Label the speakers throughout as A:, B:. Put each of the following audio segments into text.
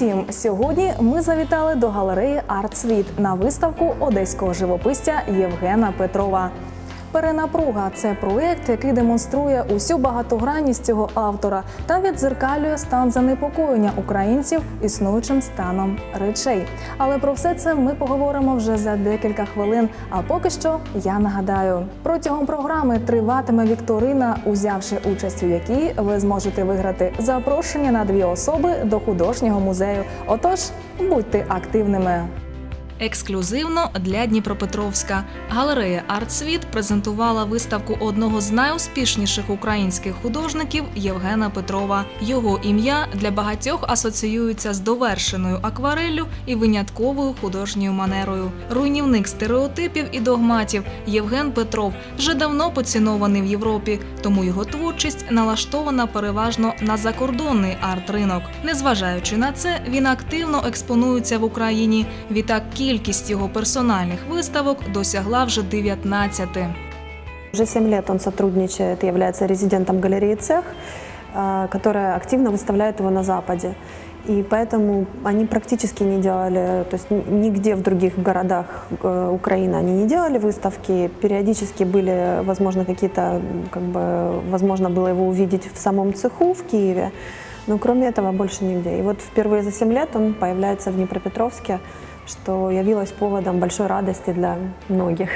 A: Усім! Сьогодні ми завітали до галереї «Артсвіт» на виставку одеського живописця Євгена Петрова. Перенапруга це проєкт, який демонструє усю багатогранність цього автора та віддзеркалює стан занепокоєння українців існуючим станом речей. Але про все це ми поговоримо вже за декілька хвилин. А поки що я нагадаю, протягом програми триватиме вікторина, узявши участь у якій ви зможете виграти запрошення на дві особи до художнього музею. Отож, будьте активними.
B: Ексклюзивно для Дніпропетровська галерея «Артсвіт» презентувала виставку одного з найуспішніших українських художників Євгена Петрова. Його ім'я для багатьох асоціюється з довершеною аквареллю і винятковою художньою манерою. Руйнівник стереотипів і догматів Євген Петров вже давно поцінований в Європі, тому його творчість налаштована переважно на закордонний арт-ринок. Незважаючи на це, він активно експонується в Україні. Відтак кількість його персональних виставок досягла вже 19.
C: Уже 7 лет он сотрудничает, является резидентом галереи «Цех», э, которая активно выставляет его на Западе. И поэтому они практически не делали, то есть н- нигде в других городах э, Украины они не делали выставки. Периодически были, возможно, какие-то, м, как бы, возможно было его увидеть в самом цеху в Киеве. Но кроме этого больше нигде. И вот впервые за 7 лет он появляется в Днепропетровске, что явилось поводом большой радости для многих.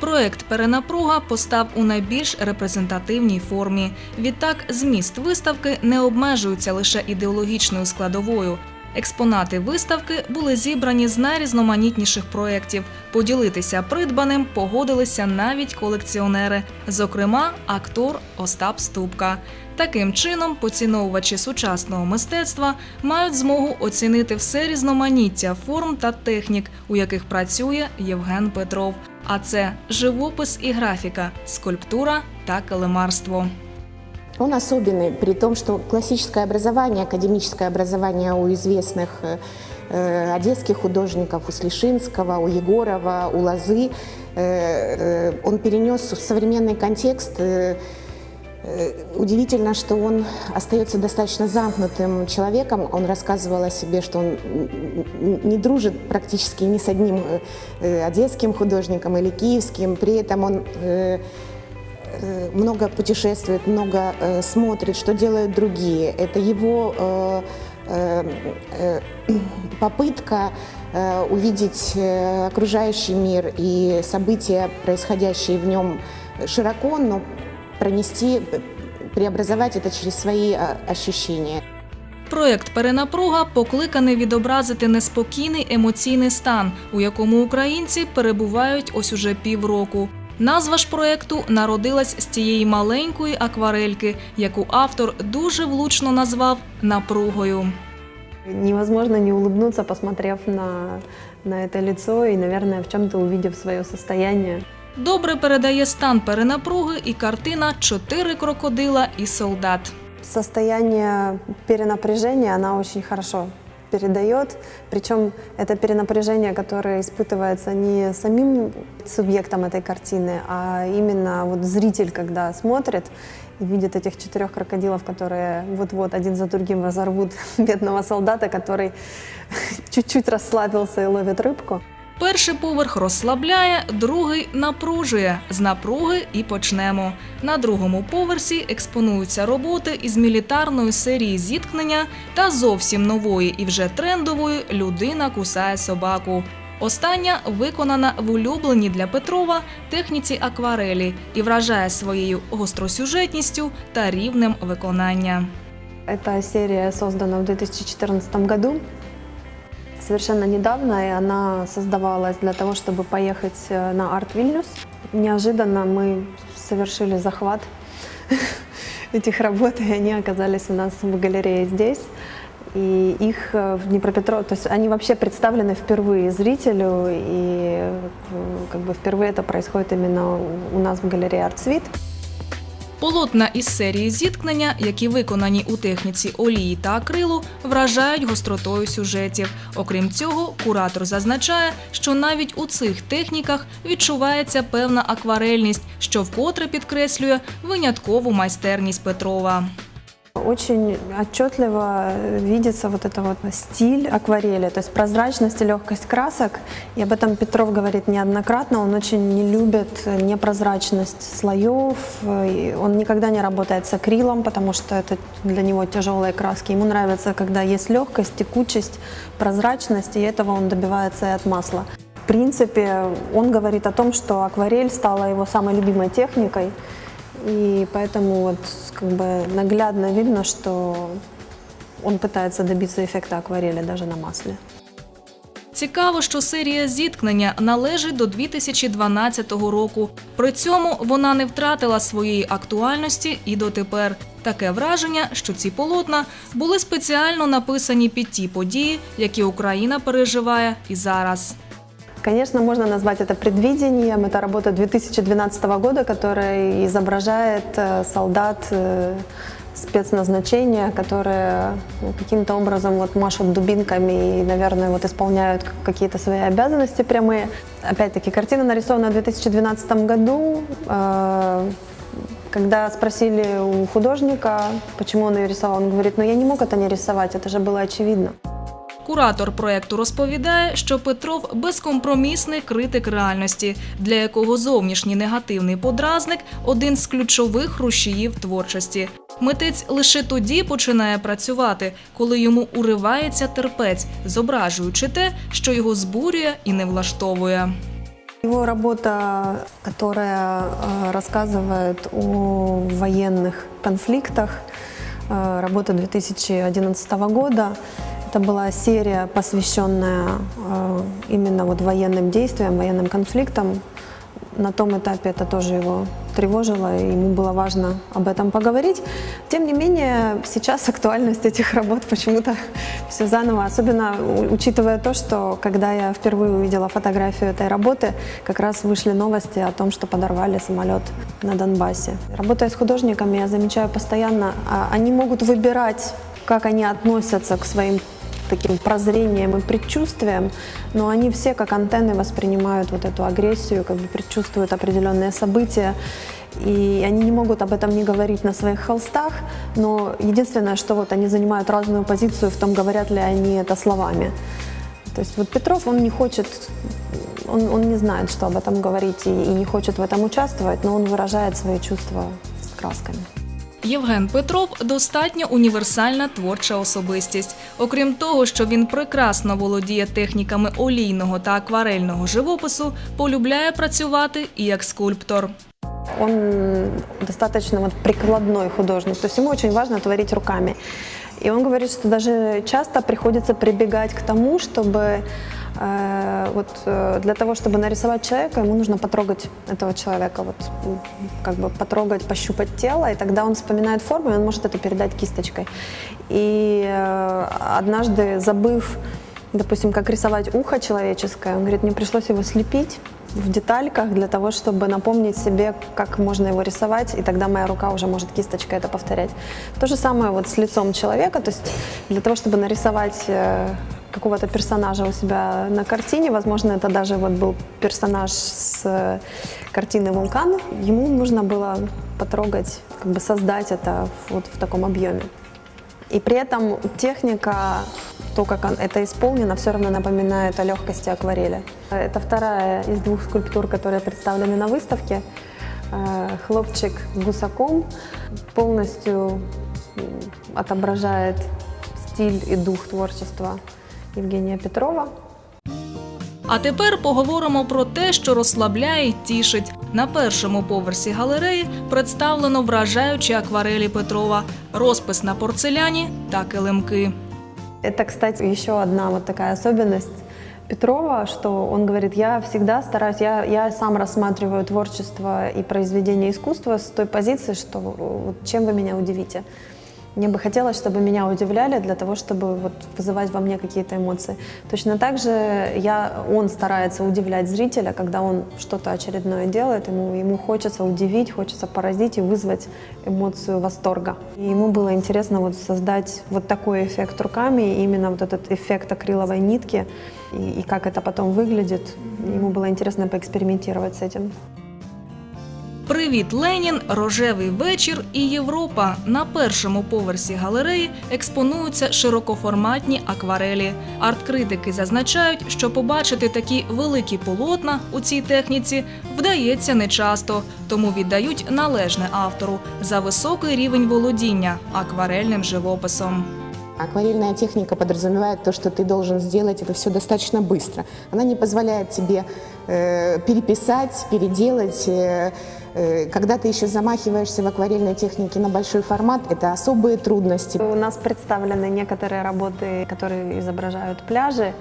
B: Проект Перенапруга постав у найбільш репрезентативній формі. Відтак, зміст виставки не обмежується лише ідеологічною складовою. Експонати виставки були зібрані з найрізноманітніших проєктів. Поділитися придбаним погодилися навіть колекціонери, зокрема, актор Остап Ступка. Таким чином, поціновувачі сучасного мистецтва мають змогу оцінити все різноманіття форм та технік, у яких працює Євген Петров. А це живопис і графіка, скульптура та килимарство.
D: Он особенный, при том, что классическое образование, академическое образование у известных э, э, одесских художников, у Слишинского, у Егорова, у Лозы, э, э, он перенес в современный контекст. э, э, Удивительно, что он остается достаточно замкнутым человеком. Он рассказывал о себе, что он н- н- не дружит практически ни с одним э, э, одесским художником или киевским. При этом он э, э, много путешествует, много э, смотрит, что делают другие. Это его э, э, э, попытка э, увидеть э, окружающий мир и события, происходящие в нем широко, но пронести, э, преобразовать это через свои э, ощущения.
B: Проєкт Перенапруга покликаний відобразити неспокійний емоційний стан, у якому українці перебувають ось уже півроку. Назва ж проєкту народилась з цієї маленької акварельки, яку автор дуже влучно назвав напругою.
C: Невозможно не улыбнуться, посмотрев на, на это лицо и, наверное, в чем-то увидев свое состояние.
B: Добре передає стан перенапруги і картина Чотири крокодила і солдат.
C: Состояние перенапряжения она очень хорошо передает. Причем это перенапряжение, которое испытывается не самим субъектом этой картины, а именно вот зритель, когда смотрит и видит этих четырех крокодилов, которые вот-вот один за другим разорвут бедного солдата, который чуть-чуть расслабился и ловит рыбку.
B: Перший поверх розслабляє, другий напружує. З напруги і почнемо. На другому поверсі експонуються роботи із мілітарної серії зіткнення та зовсім нової і вже трендової Людина кусає собаку. Остання виконана в улюбленій для Петрова техніці акварелі і вражає своєю гостросюжетністю та рівнем виконання.
C: Эта серия создана в 2014 году Совершенно недавно, и она создавалась для того, чтобы поехать э, на Арт Вильнюс. Неожиданно мы совершили захват этих работ, и они оказались у нас в галерее здесь. И их э, в Днепропетров, то есть они вообще представлены впервые зрителю, и э, как бы впервые это происходит именно у- у нас в галерее «Артсвит».
B: Полотна із серії зіткнення, які виконані у техніці олії та акрилу, вражають гостротою сюжетів. Окрім цього, куратор зазначає, що навіть у цих техніках відчувається певна акварельність, що вкотре підкреслює виняткову майстерність Петрова.
C: Очень отчетливо видится вот это вот стиль акварели, то есть прозрачность и легкость красок. И об этом Петров говорит неоднократно. Он очень не любит непрозрачность слоев. Он никогда не работает с акрилом, потому что это для него тяжелые краски. Ему нравится, когда есть легкость, текучесть, прозрачность, и этого он добивается и от масла. В принципе, он говорит о том, что акварель стала его самой любимой техникой. И поэтому вот как бы наглядно видно, что он пытается добиться эффекта акварели даже на масле.
B: Цікаво, що серія зіткнення належить до 2012 року. При цьому вона не втратила своєї актуальності і дотепер. Таке враження, що ці полотна були спеціально написані під ті події, які Україна переживає і зараз.
C: Конечно, можно назвать это предвидением. Это работа 2012 года, которая изображает э, солдат э, спецназначения, которые ну, каким-то образом вот машут дубинками и, наверное, вот исполняют какие-то свои обязанности прямые. Опять-таки, картина нарисована в 2012 году. Э, Когда спросили у художника, почему он ее рисовал, он говорит, ну я не мог это не рисовать, это же было очевидно.
B: Куратор проекту розповідає, що Петров безкомпромісний критик реальності, для якого зовнішній негативний подразник один з ключових рушіїв творчості. Митець лише тоді починає працювати, коли йому уривається терпець, зображуючи те, що його збурює і не влаштовує.
C: Его работа, которая э, рассказывает о военных конфликтах, э, работа 2011 года. Это была серия, посвященная э, именно вот военным действиям, военным конфликтам. На том этапе это тоже его тревожило, и ему было важно об этом поговорить. Тем не менее, сейчас актуальность этих работ почему-то все заново, особенно учитывая то, что когда я впервые увидела фотографию этой работы, как раз вышли новости о том, что подорвали самолет на Донбассе. Работая с художниками, я замечаю постоянно, а, они могут выбирать, как они относятся к своим таким прозрением и предчувствием, но они все как антенны воспринимают вот эту агрессию, как бы предчувствуют определенные события, и они не могут об этом не говорить на своих холстах, но единственное, что вот они занимают разную позицию в том, говорят ли они это словами. То есть вот Петров, он не хочет, он, он не знает, что об этом говорить и, и не хочет в этом участвовать, но он выражает свои чувства красками.
B: Євген Петров достатньо універсальна творча особистість. Окрім того, що він прекрасно володіє техніками олійного та акварельного живопису, полюбляє працювати і як скульптор.
C: Он достаточно вот прикладной художник, то есть ему очень важно руками. И он говорит, что даже часто приходится прибегать к тому, э, вот э, для того, чтобы нарисовать человека, ему нужно потрогать этого человека, вот как бы потрогать, пощупать тело, и тогда он вспоминает форму, и он может это передать кисточкой. И э, однажды, забыв, допустим, как рисовать ухо человеческое, он говорит, мне пришлось его слепить в детальках для того, чтобы напомнить себе, как можно его рисовать, и тогда моя рука уже может кисточкой это повторять. То же самое вот с лицом человека, то есть для того, чтобы нарисовать э, какого-то персонажа у себя на картине, возможно, это даже вот был персонаж с э, картины «Вулкан», ему нужно было потрогать, как бы создать это вот в таком объеме. И при этом техника, то, как это исполнено, все равно напоминает о легкости акварели. Это вторая из двух скульптур, которые представлены на выставке. Э, Хлопчик гусаком полностью отображает стиль и дух творчества Евгения Петрова.
B: А тепер поговоримо про те, що розслабляє й тішить. На першому поверсі галереї представлено вражаючі акварелі Петрова, розпис на порцеляні та килимки.
C: Это, кстати, еще одна вот такая особенность Петрова, что он говорит, я всегда стараюсь, я, я сам рассматриваю творчество и произведение искусства с той позиции, что вот чем вы меня удивите. Мне бы хотелось, чтобы меня удивляли для того, чтобы вот вызывать во мне какие-то эмоции. Точно так же я, он старается удивлять зрителя, когда он что-то очередное делает, ему, ему хочется удивить, хочется поразить и вызвать эмоцию восторга. И ему было интересно вот создать вот такой эффект руками, именно вот этот эффект акриловой нитки, и, и как это потом выглядит. Ему было интересно поэкспериментировать с этим.
B: Привіт, Ленін, рожевий вечір і Європа. На першому поверсі галереї експонуються широкоформатні акварелі. Арт-критики зазначають, що побачити такі великі полотна у цій техніці вдається нечасто, тому віддають належне автору за високий рівень володіння акварельним живописом.
D: Акварельная техника подразумевает то, что ты должен сделать это все достаточно быстро. Она не позволяет тебе э, переписать, переделать. Э, э, когда ты еще замахиваешься в акварельной технике на большой формат, это особые трудности.
C: У нас представлены некоторые работы, которые изображают пляжи.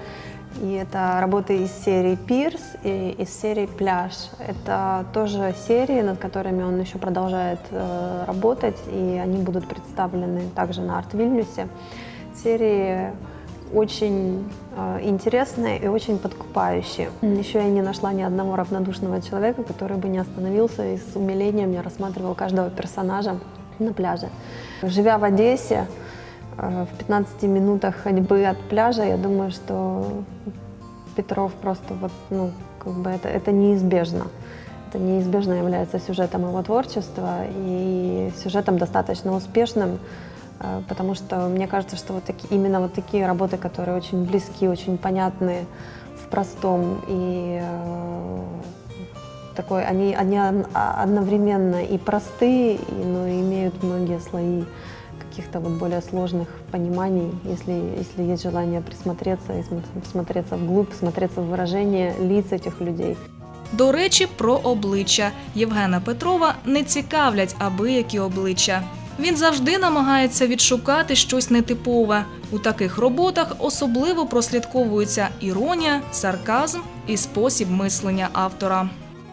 C: И это работы из серии «Пирс» и из серии «Пляж». Это тоже серии, над которыми он еще продолжает э, работать, и они будут представлены также на арт-вильнюсе. Серии очень э, интересные и очень подкупающие. Еще я не нашла ни одного равнодушного человека, который бы не остановился и с умилением не рассматривал каждого персонажа на пляже. Живя в Одессе, э, в 15 минутах ходьбы от пляжа, я думаю, что Петров просто вот, ну, как бы это, это неизбежно. Это неизбежно является сюжетом его творчества и сюжетом достаточно успешным, э, потому что мне кажется, что вот таки, именно вот такие работы, которые очень близки, очень понятны в простом и э, такой, они, они од- одновременно и простые, и, но и имеют многие слои каких-то вот более сложных пониманий, если, если есть желание присмотреться и см- всмотреться вглубь, всмотреться в выражение лиц этих людей.
B: До речі, про обличчя Євгена Петрова не цікавлять абиякі обличчя. Він завжди намагається відшукати щось нетипове. У таких роботах особливо прослідковується іронія, сарказм і спосіб мислення автора.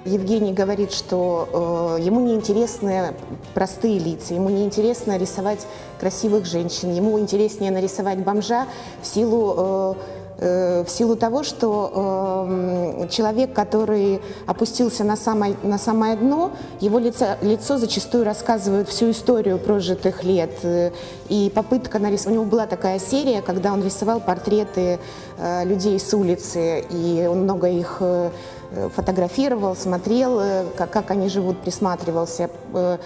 D: Евгений говорит, что э, ему не интересны простые лица, ему не интересно рисовать красивых женщин, ему интереснее нарисовать бомжа в силу, э, э, в силу того, что э, м, человек, который опустился на самое, на самое дно, его лицо, лицо зачастую рассказывает всю историю прожитых лет. Э, И попытка нарисовать... У него была такая серия, когда он рисовал портреты э, людей с улицы, и он много их э, э, фотографировал, смотрел, э, как, как они живут, присматривался, э,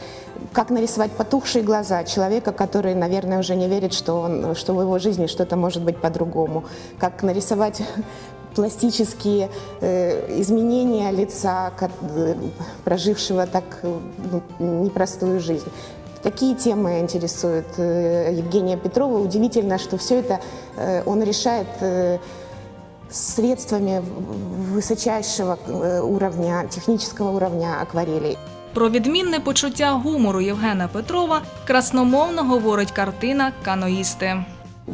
D: как нарисовать потухшие глаза человека, который, наверное, уже не верит, что, он, что в его жизни что-то может быть по-другому, как нарисовать пластические э, изменения лица, ко- э, прожившего так э, непростую жизнь. Такие темы интересуют э, Евгения Петрова. Удивительно, что все это э, он решает э, средствами в- высочайшего э, уровня, технического уровня акварелей.
B: Про відмінне почуття гумору Євгена Петрова красномовно говорить картина Каноїсти.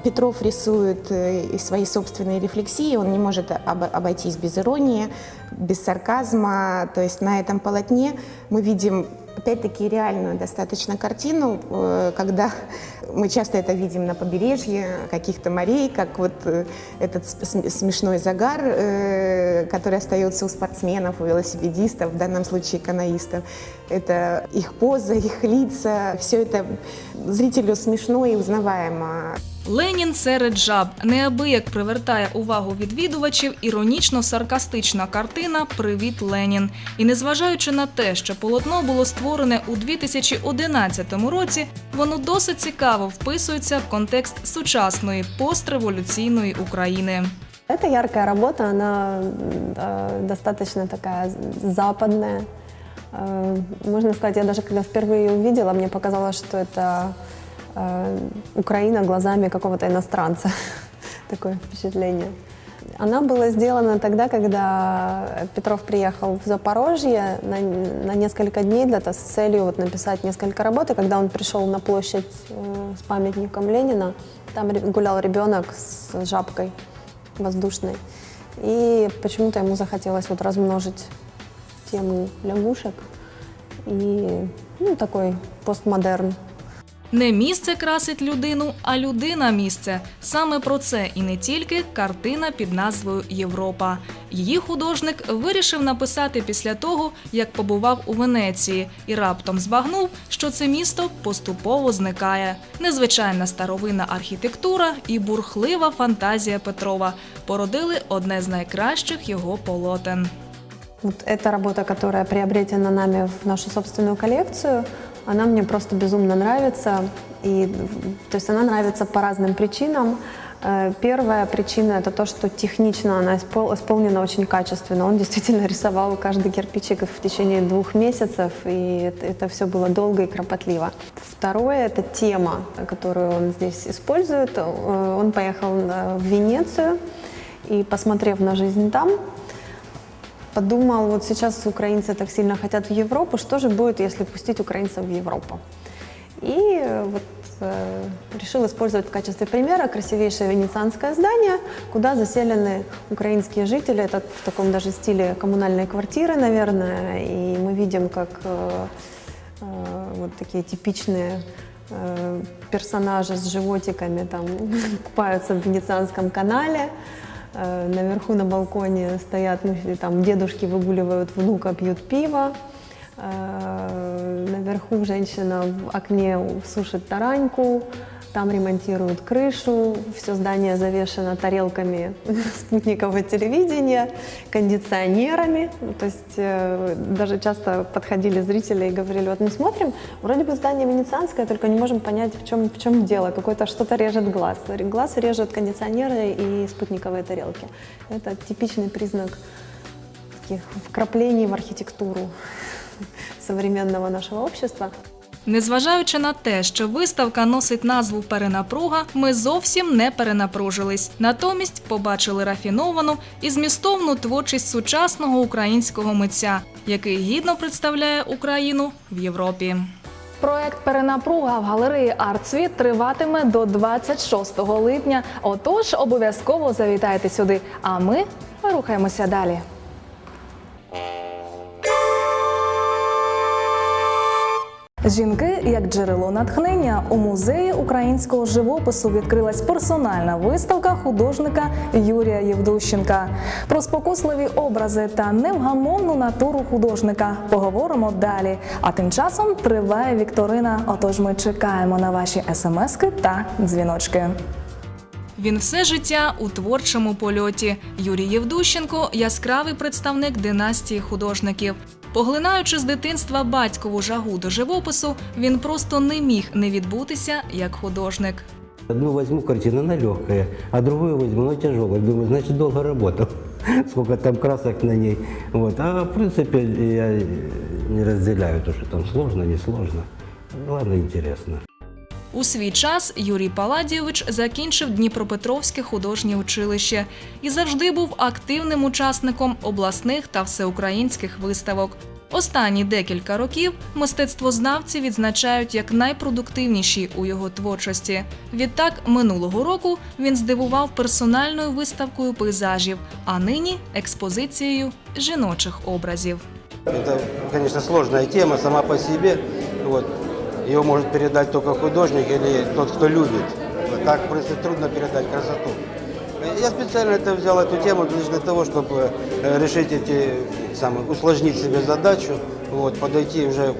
D: Петров рисует э, и свои собственные рефлексии, он не может об- обойтись без иронии, без сарказма. То есть на этом полотне мы видим, опять-таки, реальную достаточно картину, э, когда мы часто это видим на побережье каких-то морей, как вот э, этот с- см- смешной загар, э, который остается у спортсменов, у велосипедистов, в данном случае каноистов. Это их поза, их лица, все это зрителю смешно и узнаваемо.
B: Ленін серед жаб неабияк привертає увагу відвідувачів іронічно-саркастична картина Привіт Ленін. І незважаючи на те, що полотно було створене у 2011 році, воно досить цікаво вписується в контекст сучасної постреволюційної України.
C: Эта яркая работа, она э, достаточно такая западная. Э, можно сказать, я даже когда впервые ее увидела, мне показалось, что это э, Украина глазами какого-то иностранца. Такое впечатление. Она была сделана тогда, когда Петров приехал в Запорожье на, на несколько дней для, с целью вот написать несколько работ. И когда он пришел на площадь э, с памятником Ленина, там гулял ребенок с жабкой воздушной. И почему-то ему захотелось вот размножить тему лягушек и ну, такой постмодерн.
B: Не місце красить людину, а людина місце. Саме про це і не тільки картина під назвою Європа. Її художник вирішив написати після того, як побував у Венеції, і раптом збагнув, що це місто поступово зникає. Незвичайна старовинна архітектура і бурхлива фантазія Петрова породили одне з найкращих його полотен.
C: Вот эта работа, которая приобретена нами в нашу собственную коллекцию, она мне просто безумно нравится. И, то есть она нравится по разным причинам. Э, Первая причина это то, что технично она испол- исполнена очень качественно. Он действительно рисовал каждый кирпичик в течение двух месяцев, и это, это все было долго и кропотливо. Второе это тема, которую он здесь использует. Э, Он поехал э, в Венецию и, посмотрев на жизнь там, подумал, вот сейчас украинцы так сильно хотят в Европу, что же будет, если пустить украинцев в Европу? И э, вот э, решил использовать в качестве примера красивейшее венецианское здание, куда заселены украинские жители. Это в таком даже стиле коммунальной квартиры, наверное. И мы видим, как э, э, вот такие типичные э, персонажи с животиками там купаются в венецианском канале. Э, Наверху на балконе стоят, ну, и там дедушки выгуливают внука, пьют пиво. Э, Наверху женщина в окне сушит тараньку, Там ремонтируют крышу, все здание завешено тарелками спутникового телевидения, кондиционерами. То есть э, даже часто подходили зрители и говорили, вот мы смотрим, вроде бы здание венецианское, только не можем понять, в чем, в чем дело, какое-то что-то режет глаз. Глаз режет кондиционеры и спутниковые тарелки. Это типичный признак таких вкраплений в архітектуру современного нашего общества.
B: Незважаючи на те, що виставка носить назву Перенапруга, ми зовсім не перенапружились. Натомість побачили рафіновану і змістовну творчість сучасного українського митця, який гідно представляє Україну в Європі.
A: Проект Перенапруга в галереї «Артсвіт» триватиме до 26 липня. Отож, обов'язково завітайте сюди. А ми рухаємося далі. Жінки як джерело натхнення у музеї українського живопису відкрилась персональна виставка художника Юрія Євдущенка. Про спокусливі образи та невгамовну натуру художника поговоримо далі. А тим часом триває вікторина. Отож, ми чекаємо на ваші смски та дзвіночки.
B: Він все життя у творчому польоті. Юрій Євдущенко яскравий представник династії художників. Поглинаючи з дитинства батькову жагу до живопису, він просто не міг не відбутися як художник.
E: Одну возьму картину, она легкая, а другую возьму, она тяжелая. Думаю, значит, долго работал. Сколько там красок на ней. Вот. А в принципе я не разделяю то, что там сложно, не сложно. Главное, интересно.
B: У свій час Юрій Паладійович закінчив Дніпропетровське художнє училище і завжди був активним учасником обласних та всеукраїнських виставок. Останні декілька років мистецтвознавці відзначають як найпродуктивніші у його творчості. Відтак, минулого року він здивував персональною виставкою пейзажів, а нині експозицією жіночих образів.
F: Это, конечно, сложная тема сама по себе. Ее может передать только художник или тот, кто любит. Так, принципе, трудно передать красоту. Я специально это взял эту тему лишь для того, чтобы э, решить эти самые, усложнить себе задачу, вот, подойти уже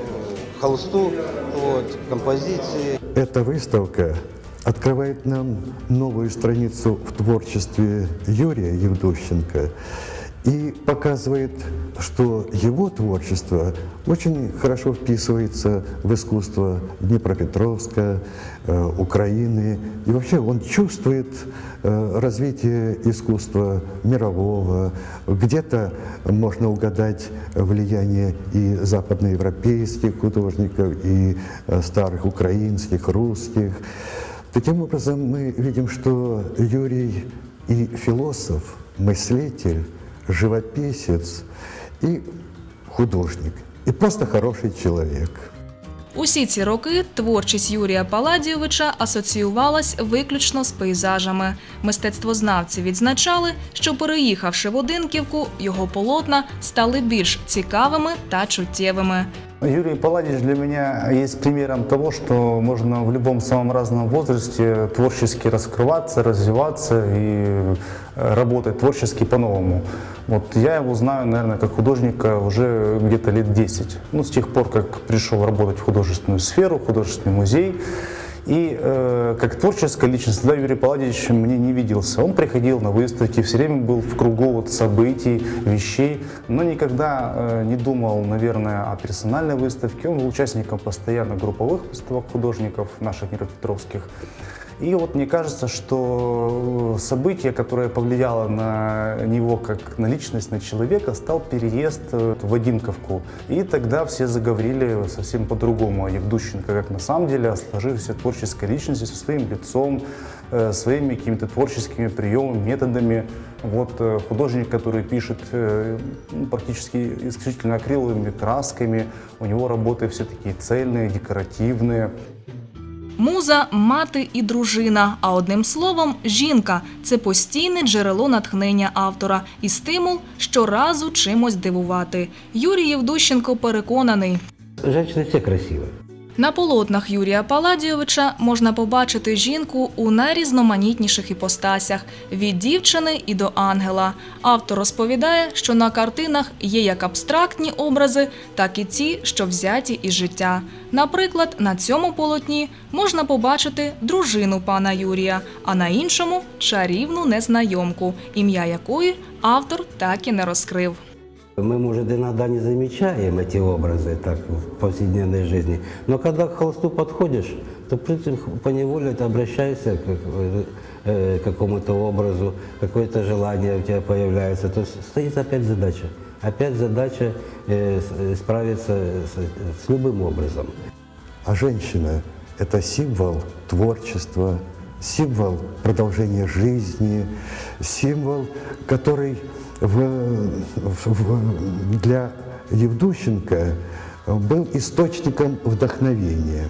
F: к холсту, вот, композиции.
G: Эта выставка открывает нам новую страницу в творчестве Юрия Евдощенко и показывает, что его творчество очень хорошо вписывается в искусство Днепропетровска, э, Украины. И вообще он чувствует э, развитие искусства мирового. Где-то можно угадать влияние и западноевропейских художников, и э, старых украинских, русских. Таким образом, мы видим, что Юрий и философ, мыслитель, живописец и художник, и просто хороший человек.
B: Усі ці роки творчість Юрія Паладійовича асоціювалась виключно з пейзажами. Мистецтвознавці відзначали, що переїхавши в Одинківку, його полотна стали більш цікавими та чуттєвими.
H: Юрий Палладич для меня есть примером того, что можно в любом самом разном возрасте творчески раскрываться, развиваться и э, работать творчески по-новому. Вот я его знаю, наверное, как художника уже где-то лет 10. Ну, с тех пор, как пришел работать в художественную сферу, в художественный музей. И э, как творческая личность тогда Юрий Палладьевич мне не виделся. Он приходил на выставки, все время был в кругу вот событий, вещей, но никогда э, не думал, наверное, о персональной выставке. Он был участником постоянно групповых выставок художников наших Миропетровских. И вот мне кажется, что событие, которое повлияло на него как на личность, на человека, стал переезд э, в Вадимковку. И тогда все заговорили совсем по-другому о Евдущенко, как на самом деле о сложившейся творческой личности со своим лицом, э, своими какими-то творческими приемами, методами. Вот э, художник, который пишет ну, практически исключительно акриловыми красками, у него работы все такие цельные, декоративные.
B: Муза, мати і дружина. А одним словом, жінка це постійне джерело натхнення автора і стимул щоразу чимось дивувати. Юрій Євдущенко переконаний.
E: Женщины все красивые.
B: На полотнах Юрія Паладійовича можна побачити жінку у найрізноманітніших іпостасях від дівчини і до ангела. Автор розповідає, що на картинах є як абстрактні образи, так і ті, що взяті із життя. Наприклад, на цьому полотні можна побачити дружину пана Юрія, а на іншому чарівну незнайомку, ім'я якої автор так і не розкрив.
E: Мы, может, иногда не замечаем эти образы так в повседневной жизни, но когда к холсту подходишь, то, поневоле ты обращаешься к э, э, какому-то образу, какое-то желание у тебя появляется. То есть стоит опять задача. Опять задача э, с- справиться с любым образом.
G: А женщина – это символ творчества, символ продолжения жизни, символ, который в- в- для Евдущенко был источником вдохновения.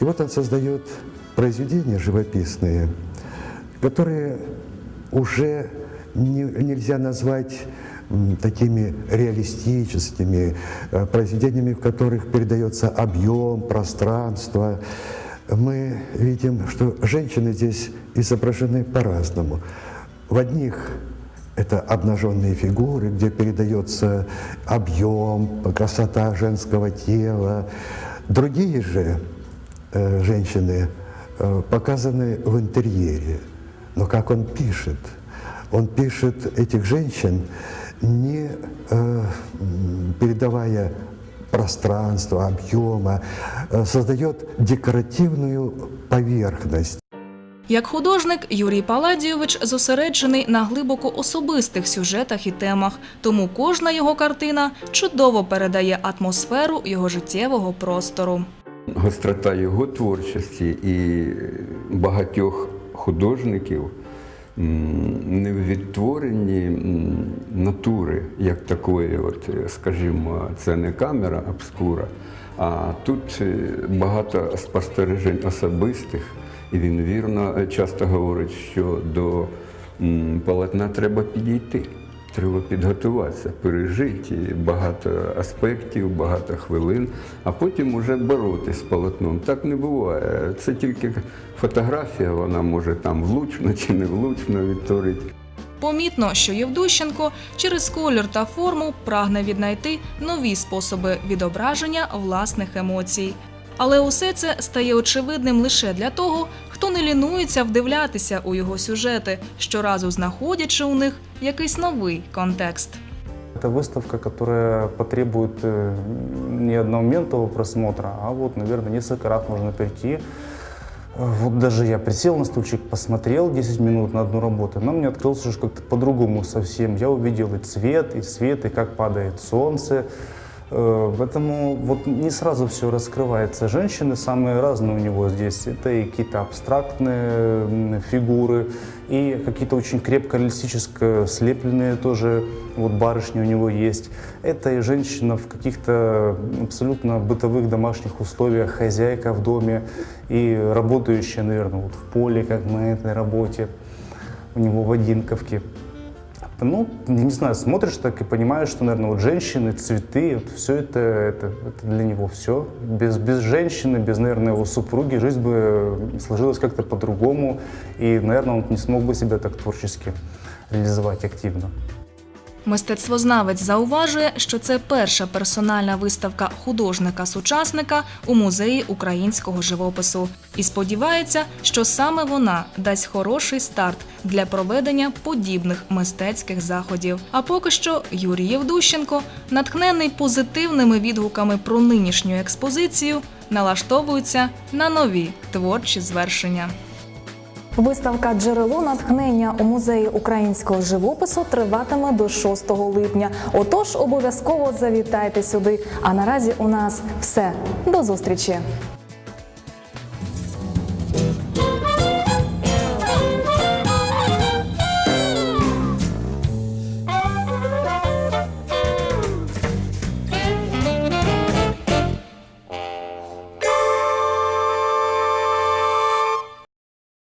G: И вот он создает произведения живописные, которые уже не- нельзя назвать такими реалистическими э, произведениями, в которых передается объем, пространство. Мы видим, что женщины здесь изображены по-разному. В одних это обнаженные фигуры, где передается объем, красота женского тела. Другие же э, женщины э, показаны в интерьере. Но как он пишет? Он пишет этих женщин, не э, передавая пространства, объема, э, создает декоративную поверхность.
B: Як художник, Юрій Паладійович зосереджений на глибоко особистих сюжетах і темах, тому кожна його картина чудово передає атмосферу його життєвого простору.
I: Гострота його творчості і багатьох художників не в відтворенні натури, як такої, от, скажімо, це не камера обскура, а тут е, багато спостережень особистих. Він вірно е, часто говорить, що до полотна треба підійти. Треба підготуватися, пережити багато аспектів, багато хвилин, а потім уже боротися з полотном. Так не буває. Це тільки фотографія, вона може там влучно чи не влучно відтворити.
B: Помітно, що Євдущенко через колір та форму прагне віднайти нові способи відображення власних емоцій. Але усе це стає очевидним лише для того, хто не лінується вдивлятися у його сюжети, щоразу знаходячи у них якийсь новий контекст.
H: Это выставка, которая потребует э, не одномоментного просмотра, а вот, наверное, несколько раз можно прийти. Э, Вот даже я присел на стульчик, посмотрел 10 минут на одну работу, но мне открылся уже как-то по-другому совсем. Я увидел и цвет, и свет, и как падает солнце. Э, Поэтому вот не сразу все раскрывается. Женщины самые разные у него здесь. Это и какие-то абстрактные фигуры, и какие-то очень крепко реалистически слепленные тоже вот барышни у него есть. Это и женщина в каких-то абсолютно бытовых домашних условиях, хозяйка в доме и работающая, наверное, вот в поле, как на этой работе у него в Одинковке. Ну, не знаю, смотришь так и понимаешь, что, наверное, вот женщины, цветы, вот все это, это, это для него все. Без, без женщины, без, наверное, его супруги жизнь бы сложилась как-то по-другому, и, наверное, он не смог бы себя так творчески реализовать активно.
B: Мистецтвознавець зауважує, що це перша персональна виставка художника-сучасника у музеї українського живопису і сподівається, що саме вона дасть хороший старт для проведення подібних мистецьких заходів. А поки що Юрій Євдущенко, натхнений позитивними відгуками про нинішню експозицію, налаштовується на нові творчі звершення.
A: Виставка Джерело натхнення у музеї українського живопису триватиме до 6 липня. Отож, обов'язково завітайте сюди. А наразі у нас все. До зустрічі!